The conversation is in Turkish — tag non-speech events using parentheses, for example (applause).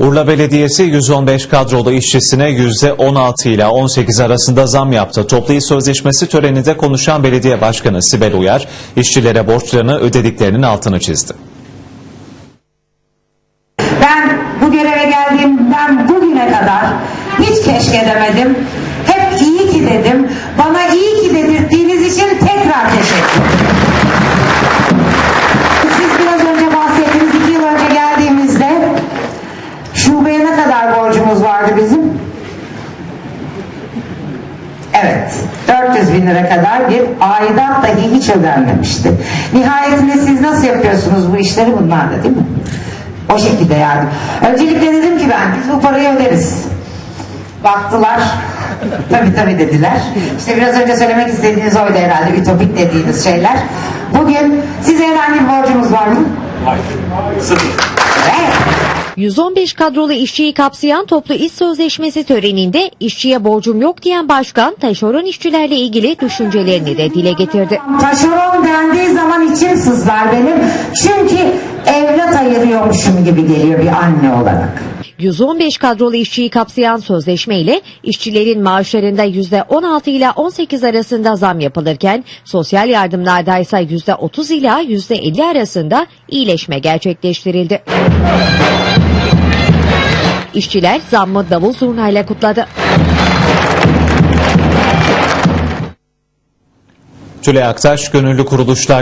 Urla Belediyesi 115 kadrolu işçisine %16 ile 18 arasında zam yaptı. Toplu iş sözleşmesi töreninde konuşan belediye başkanı Sibel Uyar, işçilere borçlarını ödediklerinin altını çizdi. Ben bu göreve geldiğimden bugüne kadar hiç keşke demedim. Hep iyi ki dedim. Bana iyi ki dedirttiğiniz bizim? Evet. 400 bin lira kadar bir aidat dahi hiç ödenmemişti. Nihayetinde siz nasıl yapıyorsunuz bu işleri bunlar da değil mi? O şekilde yardım. Öncelikle dedim ki ben biz bu parayı öderiz. Baktılar. (laughs) tabii tabii dediler. İşte biraz önce söylemek istediğiniz oydu herhalde. Ütopik dediğiniz şeyler. Bugün size herhangi bir borcumuz var mı? Hayır. Sıfır. Evet. 115 kadrolu işçiyi kapsayan toplu iş sözleşmesi töreninde işçiye borcum yok diyen başkan taşeron işçilerle ilgili düşüncelerini de dile getirdi. Taşeron dendiği zaman içim sızlar benim. Çünkü evlat ayırıyormuşum gibi geliyor bir anne olarak. 115 kadrolu işçiyi kapsayan sözleşme ile işçilerin maaşlarında %16 ila 18 arasında zam yapılırken sosyal yardımlarda ise %30 ila %50 arasında iyileşme gerçekleştirildi. İşçiler zammı davul zurnayla kutladı. Tülay Aktaş, gönüllü kuruluşlar